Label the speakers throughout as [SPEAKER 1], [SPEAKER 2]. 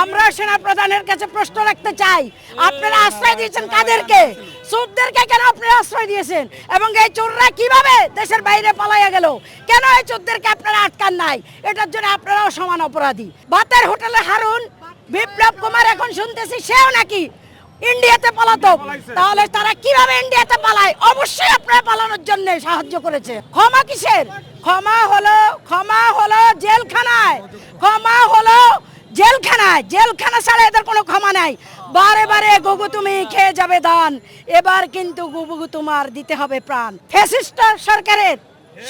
[SPEAKER 1] আমরা সেনা প্রধানের কাছে প্রশ্ন রাখতে চাই। আপনারা আশ্রয় দিয়েছেন কাদেরকে? চোরদেরকে কেন আপনারা আশ্রয় দিয়েছেন? এবং এই চোররা কীভাবে দেশের বাইরে পালাইয়া গেল? কেন এই চোরদেরকে আপনারা আটকান নাই? এটার জন্য আপনারাও সমান অপরাধী। বাতের হোটেলে হারুন বিপ্লব কুমার এখন শুনতেছি সেও নাকি ইন্ডিয়াতে পালাতো তাহলে তারা কীভাবে ইন্ডিয়াতে পালায়? অবশ্যই আপনারা পালানোর জন্য সাহায্য করেছে। ক্ষমা কিসের? ক্ষমা হলো ক্ষমা হলো জেলখানায়। জেলখানায় জেলখানা ছাড়া এদের কোনো ক্ষমা নাই। বারে বারে গুগু তুমি খেয়ে যাবে দান। এবার কিন্তু গুবুগু তোমার দিতে হবে প্রাণ। ফ্যাসিস্ট সরকারের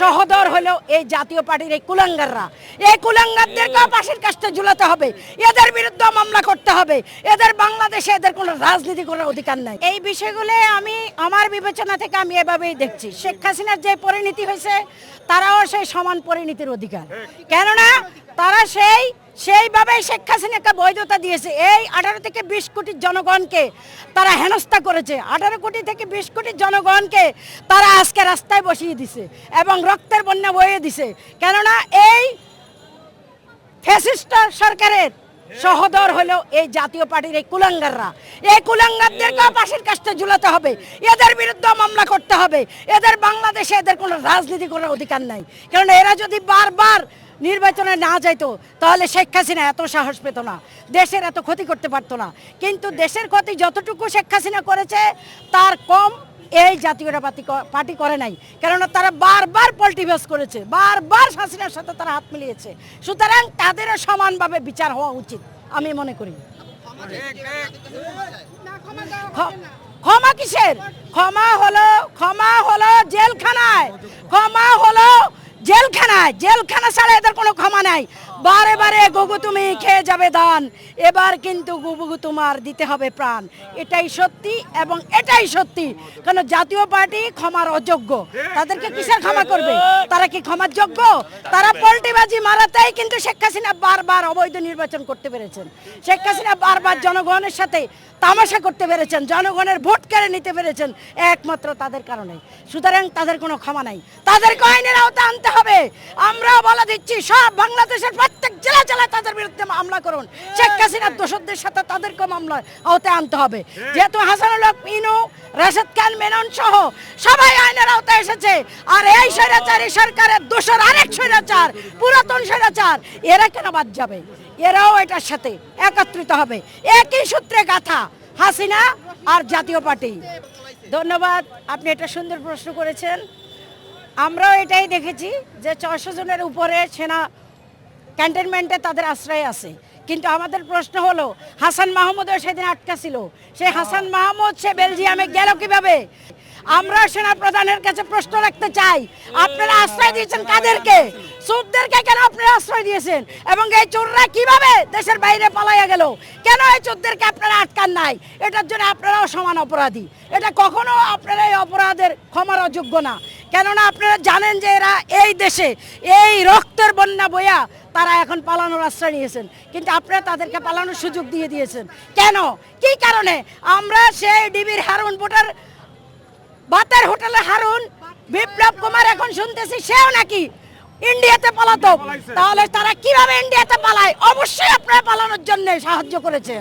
[SPEAKER 1] সহদর হলো এই জাতীয় পার্টির এই কুলাঙ্গাররা। এই কুলাঙ্গারদেরকেও পাশের কাছে ঝুলাতে হবে। এদের বিরুদ্ধে মামলা করতে হবে। এদের বাংলাদেশে এদের কোনো রাজনীতি করার অধিকার নাই। এই বিষয়গুলো আমি, আমার বিবেচনা থেকে আমি এভাবেই দেখছি। শেখ হাসিনার যে পরিণতি হয়েছে, তারাও সেই সমান পরিণতির অধিকার। কেননা, তারা সেই সেইভাবে শেখ হাসিনাকে বৈধতা দিয়েছে। এই আঠারো থেকে বিশ কোটি জনগণকে তারা হেনস্থা করেছে। আঠারো কোটি থেকে বিশ কোটি জনগণকে তারা আজকে রাস্তায় বসিয়ে দিছে এবং রক্তের বন্যা বইয়ে দিছে। কেননা এই ফ্যাসিস্ট সরকারের সহদর হলো এই জাতীয় পার্টির এই কুলাঙ্গাররা। এই কুলাঙ্গারদেরকেও পাশের কাছে ঝুলাতে হবে। এদের বিরুদ্ধে মামলা করতে হবে। এদের বাংলাদেশে এদের কোনো রাজনীতি করার অধিকার নাই। কারণ এরা যদি বারবার নির্বাচনে না যাইতো, তাহলে শেখ হাসিনা এত সাহস পেত না। দেশের এত ক্ষতি করতে পারতো না। কিন্তু দেশের ক্ষতি যতটুকু শেখ হাসিনা করেছে, তার কম এই জাতীয়তা পার্টি পার্টি করে নাই। কেননা তারা বারবার পল্টিভাস করেছে, বারবার হাসিনার সাথে তারা হাত মিলিয়েছে। সুতরাং তাদেরও সমানভাবে বিচার হওয়া উচিত, আমি মনে করি। ক্ষমা কিসের? ক্ষমা হলো ক্ষমা হলো জেলখানায়। ক্ষমা হলো জেলখানায় জেলখানা ছাড়া এদের কোনো ক্ষমা নাই। বারে বারে গুগু তুমি খেয়ে যাবে দান। এবার কিন্তু গুবুগু তোমার দিতে হবে প্রাণ। এটাই সত্যি এবং এটাই সত্যি। কারণ জাতীয় পার্টি ক্ষমার অযোগ্য। তাদেরকে কিসের ক্ষমা করবে? তারা কি ক্ষমার যোগ্য? তারা পল্টিবাজি মারাতেই কিন্তু শেখ হাসিনা বারবার অবৈধ নির্বাচন করতে পেরেছেন। শেখ হাসিনা বারবার জনগণের সাথে তামাশা করতে পেরেছেন। জনগণের ভোট কেড়ে নিতে পেরেছেন একমাত্র তাদের কারণে। সুতরাং তাদের কোনো ক্ষমা নাই। তাদেরকে আইনের আওতা আনতে হবে। আমরাও বলে দিচ্ছি, সব বাংলাদেশের প্রত্যেক জেলা জেলায় তাদের বিরুদ্ধে মামলা করুন। শেখ হাসিনার দোষদের সাথে তাদেরকে মামলার আওতায় আনতে হবে। যেহেতু হাসানুল হক ইনু রাশেদ খান মেনন সহ সবাই আইনের আওতায় এসেছে। আর এই স্বৈরাচারী সরকারের দোষর আরেক স্বৈরাচার পুরাতন স্বৈরাচার এরা কেন বাদ যাবে? এরাও এটার সাথে একত্রিত হবে। একই সূত্রে গাথা হাসিনা আর জাতীয় পার্টি। ধন্যবাদ আপনি এটা সুন্দর প্রশ্ন করেছেন। আমরাও এটাই দেখেছি যে ছশো জনের উপরে সেনা ক্যান্টনমেন্টে তাদের আশ্রয় আছে। কিন্তু আমাদের প্রশ্ন হলো হাসান মাহমুদও সেদিন আটকা ছিল। সে হাসান মাহমুদ সে বেলজিয়ামে গেল কীভাবে? আমরা সেনা প্রধানের কাছে প্রশ্ন রাখতে চাই। আপনারা আশ্রয় দিয়েছেন কাদেরকে? চোরদেরকে কেন আপনারা আশ্রয় দিয়েছেন? এবং এই চোররা কীভাবে দেশের বাইরে পালাইয়া গেল? কেন এই চোরদেরকে আপনারা আটকান নাই? এটার জন্য আপনারাও সমান অপরাধী। এটা কখনো আপনারা এই অপরাধের ক্ষমার অযোগ্য না। কেননা আপনারা জানেন যে এরা এই দেশে এই রক্তের বন্যা বইয়া তারা এখন পালানোর আশ্রয় নিয়েছেন। কিন্তু আপনারা তাদেরকে পালানোর সুযোগ দিয়ে দিয়েছেন। কেন? কি কারণে? আমরা সেই ডিবির হারুন ভোটার বাতের হোটেলে হারুন বিপ্লব কুমার এখন শুনতেছি সেও নাকি ইন্ডিয়াতে পালাতো। তাহলে তারা কীভাবে ইন্ডিয়াতে পালায়? অবশ্যই আপনারা পালানোর জন্য সাহায্য করেছেন।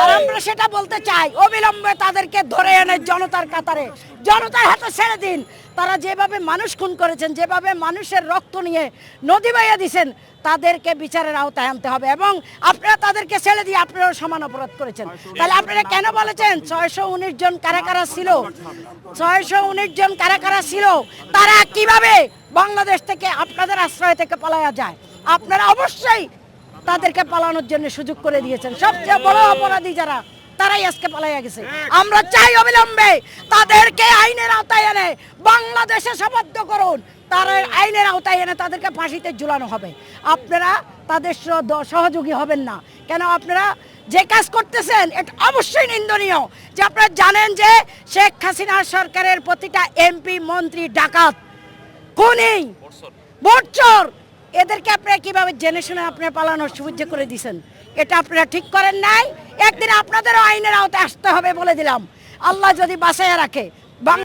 [SPEAKER 1] আর আমরা সেটা বলতে চাই, অবিলম্বে তাদেরকে ধরে এনে জনতার কাতারে। জনতার হাতে ছেড়ে দিন। তারা যেভাবে মানুষ খুন করেছেন, যেভাবে মানুষের রক্ত নিয়ে নদী বাইয়া দিছেন, তাদেরকে বিচারের আওতায় আনতে হবে এবং আপনারা তাদেরকে ছেড়ে দিয়ে আপনারাও সমান অপরাধ করেছেন। তাহলে আপনারা কেন বলেছেন ছয়শো উনিশ জন কারা কারা ছিল? ছয়শো উনিশ জন কারা কারা ছিল? তারা কীভাবে বাংলাদেশ থেকে আপনাদের আশ্রয় থেকে পালায়া যায়? আপনারা অবশ্যই তাদেরকে পালানোর জন্য সুযোগ করে দিয়েছেন। সবচেয়ে বড় অপরাধী যারা, তারাই আজকে পালাইয়া গেছে। আমরা চাই অবিলম্বে তাদেরকে আইনের আওতায় এনে বাংলাদেশে সমাপ্ত করুন। তারা আইনের আওতায় এনে তাদেরকে ফাঁসিতে ঝুলানো হবে। আপনারা তাদের সহ- সহযোগী হবেন না। কেন আপনারা যে কাজ করতেছেন, এটা অবশ্যই নিন্দনীয়। যে আপনারা জানেন যে শেখ হাসিনা সরকারের প্রতিটা এমপি, মন্ত্রী ডাকাত। খুনি বটচর এদেরকে আপনারা কীভাবে জেনে শুনে আপনারা পালানোর সুবিধা করে দিছেন? এটা আপনারা ঠিক করেন নাই। একদিন আপনাদেরও আইনের আওতায় আসতে হবে বলে দিলাম। আল্লাহ যদি বাঁচাইয়া রাখে